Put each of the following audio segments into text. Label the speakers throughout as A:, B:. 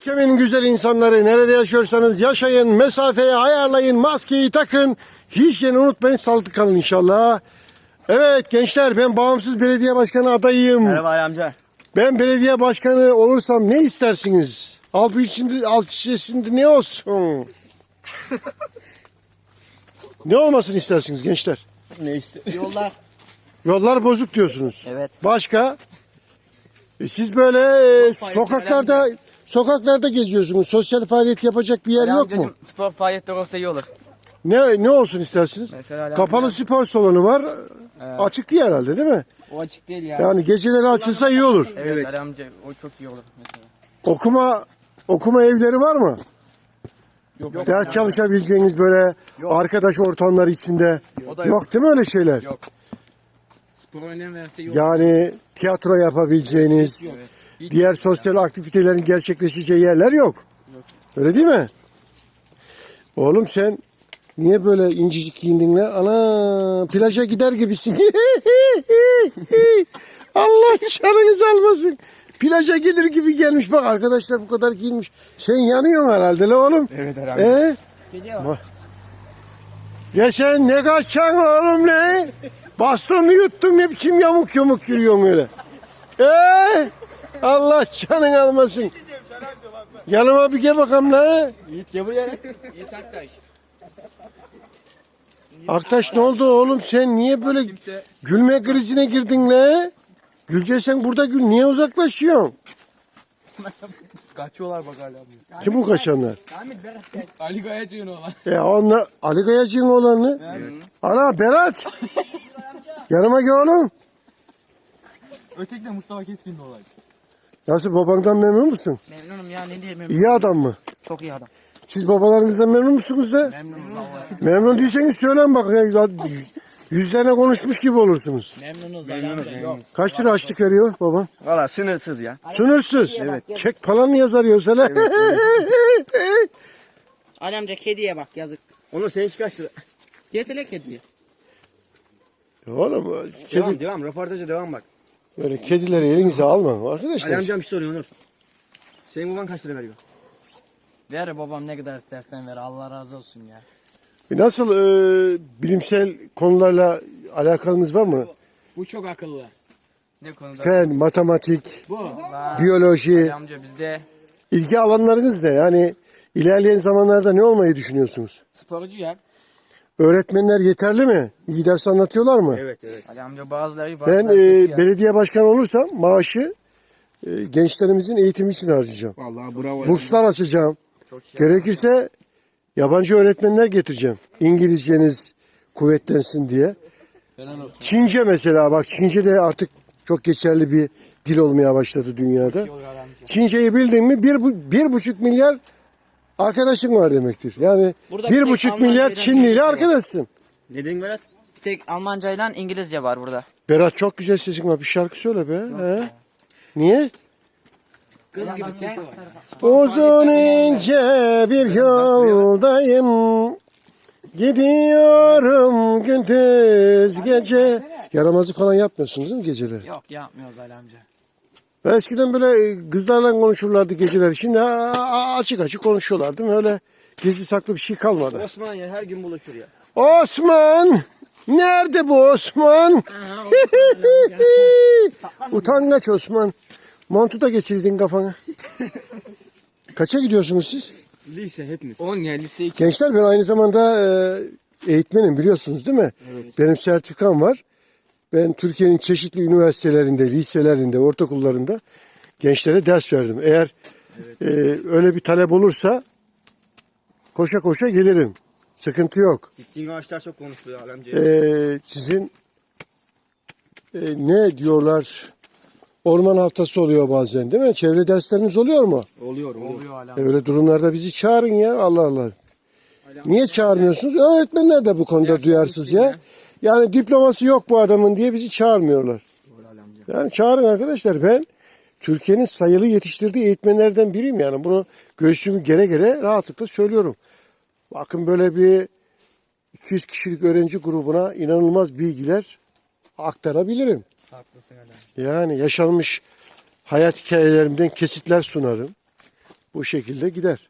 A: Ülkemin güzel insanları nerede yaşıyorsanız yaşayın, mesafeyi ayarlayın, maskeyi takın, hijyeni unutmayın, sağlıklı kalın inşallah. Evet gençler ben bağımsız belediye başkanı adayıyım.
B: Merhaba Ali amca.
A: Ben belediye başkanı olursam ne istersiniz? Al bir şimdi al şimdi ne olsun? ne olmasını istersiniz gençler?
B: Ne iste?
C: Yollar.
A: Yollar bozuk diyorsunuz.
C: Evet.
A: Başka? E, siz böyle e, sokaklarda sokaklarda geziyorsunuz. Sosyal faaliyet yapacak bir yer
C: Ali
A: yok mu?
C: Spor faaliyetleri olsa iyi olur.
A: Ne ne olsun istersiniz?
C: Mesela Ali
A: Kapalı
C: amca-
A: spor salonu var. Açık değil herhalde değil mi?
C: O açık değil ya.
A: Yani geceleri açılsa iyi olur.
C: evet,
B: Evet.
C: Ali amca o çok iyi olur mesela.
A: Okuma okuma evleri var mı?
C: Yok.
A: Ders çalışabileceğiniz böyle arkadaş ortamları içinde.
C: O da
A: yok. değil mi öyle şeyler?
C: Yok. Spor önem verse iyi olur.
A: Yani tiyatro yapabileceğiniz,
C: Evet.
A: Diğer sosyal aktivitelerin gerçekleşeceği yerler yok. Öyle değil mi? Oğlum sen niye böyle incecik giyindin lan? Ana plaja gider gibisin. Allah canınızı almasın. Plaja gelir gibi gelmiş bak arkadaşlar bu kadar giyinmiş. Sen yanıyorsun herhalde la oğlum.
B: Evet herhalde.
A: Ee?
C: Geliyor.
A: Ya sen ne kaçacaksın oğlum ne? Bastonu yuttun ne biçim yamuk yumuk yürüyorsun öyle. Ee? Allah canın almasın. Yanıma bir gel bakalım la.
B: Yiğit gel buraya.
C: Yiğit Aktaş.
A: Aktaş ne oldu oğlum sen niye böyle
C: Kimse
A: gülme krizine girdin la? Gülce sen burada gül niye uzaklaşıyorsun?
B: Kaçıyorlar bak Ali amca.
A: Kim bu kaçanlar?
C: Ahmet Berat gel.
B: Ali Gayacı'nın olan.
A: E onlar Ali Kayacı'nın oğlanı. Ana Berat. Yanıma gel oğlum.
B: Öteki de Mustafa Keskin'in olay.
A: Nasıl babandan memnun musun?
C: Memnunum ya ne diyeyim
A: İyi adam mı?
C: Çok iyi adam.
A: Siz babalarınızdan memnun musunuz da?
C: Memnunuz Allah.
A: Memnun değilseniz söyleyin bak. ya. Yüzlerine konuşmuş gibi olursunuz.
C: Memnunuz amca. Yok.
A: Kaç lira açlık veriyor babam?
B: Valla sınırsız ya.
A: Sınırsız. Evet. Çek falan mı yazar yoksa? lan?
C: Ali amca kediye bak yazık.
B: Onur seninki kaç lira?
C: Getele kediye.
A: Oğlum
B: Devam
A: kedi,
B: devam röportaja devam bak.
A: Böyle kedileri elinize alma
B: Ali
A: arkadaşlar.
B: amcam bir şey soruyor Onur. Senin baban kaç lira veriyor?
C: Ver babam ne kadar istersen ver Allah razı olsun ya.
A: Nasıl e, bilimsel konularla alakanız var mı?
B: Bu çok akıllı.
C: Ne konuda?
A: Fen, matematik,
B: Bu.
A: biyoloji,
C: Ali amca bizde
A: ilgi alanlarınız ne? Yani ilerleyen zamanlarda ne olmayı düşünüyorsunuz?
C: sporcu ya.
A: Öğretmenler yeterli mi? İyi ders anlatıyorlar mı?
B: Evet evet.
C: Ali amca bazıları
A: Ben e, belediye başkanı olursam maaşı e, gençlerimizin eğitimi için harcayacağım.
B: Vallahi bravo.
A: Burslar açacağım.
C: Çok iyi.
A: Gerekirse yabancı öğretmenler getireceğim. İngilizceniz kuvvetlensin diye.
B: Helal olsun.
A: Çince mesela bak Çince de artık çok geçerli bir dil olmaya başladı dünyada. Çinceyi bildin mi bir, bu- bir buçuk milyar arkadaşın var demektir. Yani
C: Burada
A: bir
C: bir tek
A: buçuk milyar
C: Almancayla
A: Çinliyle arkadaşsın.
B: Ne dedin Berat?
C: Bir tek Almanca ile İngilizce var burada.
A: Berat çok güzel sesin var. Bir şarkı söyle be. He? Niye?
B: Kız gibi sesi var.
A: Uzun ince bir yoldayım. Gidiyorum gündüz gece. Yaramazlık falan yapmıyorsunuz değil mi geceleri?
C: Yok yapmıyoruz Ali amca.
A: Eskiden böyle kızlarla konuşurlardı geceleri. Şimdi açık açık konuşuyorlar değil mi? Öyle gizli saklı bir şey kalmadı.
B: Osman ya her gün buluşur ya.
A: Osman! Nerede bu Osman? Utangaç Osman. Montu da geçirdin kafana. Kaça gidiyorsunuz siz?
B: Lise hepimiz.
C: 10 ya lise 2.
A: Gençler ben aynı zamanda e, eğitmenim biliyorsunuz değil mi? Benim sertifikam var. Ben Türkiye'nin çeşitli üniversitelerinde, liselerinde, ortaokullarında gençlere ders verdim. Eğer e, öyle bir talep olursa koşa koşa gelirim. Sıkıntı yok.
B: Gittiğin ağaçlar çok konuşuluyor Ali amca.
A: Ee, sizin e, ne diyorlar? Orman haftası oluyor bazen değil mi? Çevre dersleriniz oluyor mu?
B: Oluyor oluyor.
C: Oluyor
A: E, öyle durumlarda bizi çağırın ya. Allah Allah. Niye çağırmıyorsunuz? Öğretmenler de bu konuda duyarsız ya. Yani diploması yok bu adamın diye bizi çağırmıyorlar. Yani çağırın arkadaşlar. Ben Türkiye'nin sayılı yetiştirdiği eğitmenlerden biriyim yani. Bunu göğsümü gere gere rahatlıkla söylüyorum. Bakın böyle bir 200 kişilik öğrenci grubuna inanılmaz bilgiler aktarabilirim.
C: Haklısın amca.
A: Yani yaşanmış hayat hikayelerimden kesitler sunarım. bu şekilde gider.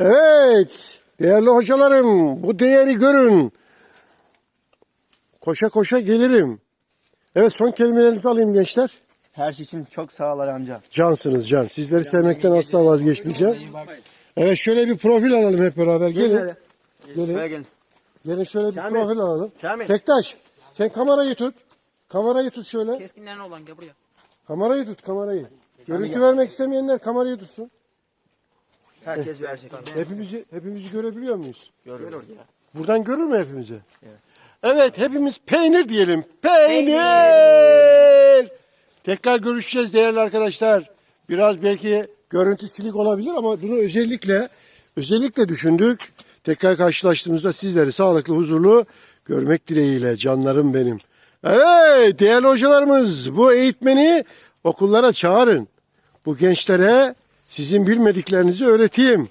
A: Evet. Değerli hocalarım bu değeri görün. Koşa koşa gelirim. Evet son kelimelerinizi alayım gençler.
B: Her şey için çok sağ ol Ali amca.
A: Cansınız can. Sizleri sevmekten asla vazgeçmeyeceğim. Evet şöyle bir profil alalım hep beraber. Gelin. Gelin.
B: Gelin.
A: Gelin şöyle bir
B: Kamil.
A: profil alalım.
B: Kamil.
A: Tektaş sen kamerayı tut. Kamerayı tut şöyle.
C: Keskinlerin olan gel buraya.
A: Kamerayı tut kamerayı. Görüntü vermek istemeyenler kamerayı tutsun.
B: Herkes verecek.
A: Hepimizi hepimizi görebiliyor muyuz?
B: Görür ya.
A: Buradan görür mü hepimizi? Evet. hepimiz peynir diyelim. Peynir. Tekrar görüşeceğiz değerli arkadaşlar. Biraz belki görüntü silik olabilir ama bunu özellikle özellikle düşündük. Tekrar karşılaştığımızda sizleri sağlıklı, huzurlu görmek dileğiyle canlarım benim. Evet değerli hocalarımız bu eğitmeni okullara çağırın. Bu gençlere sizin bilmediklerinizi öğreteyim.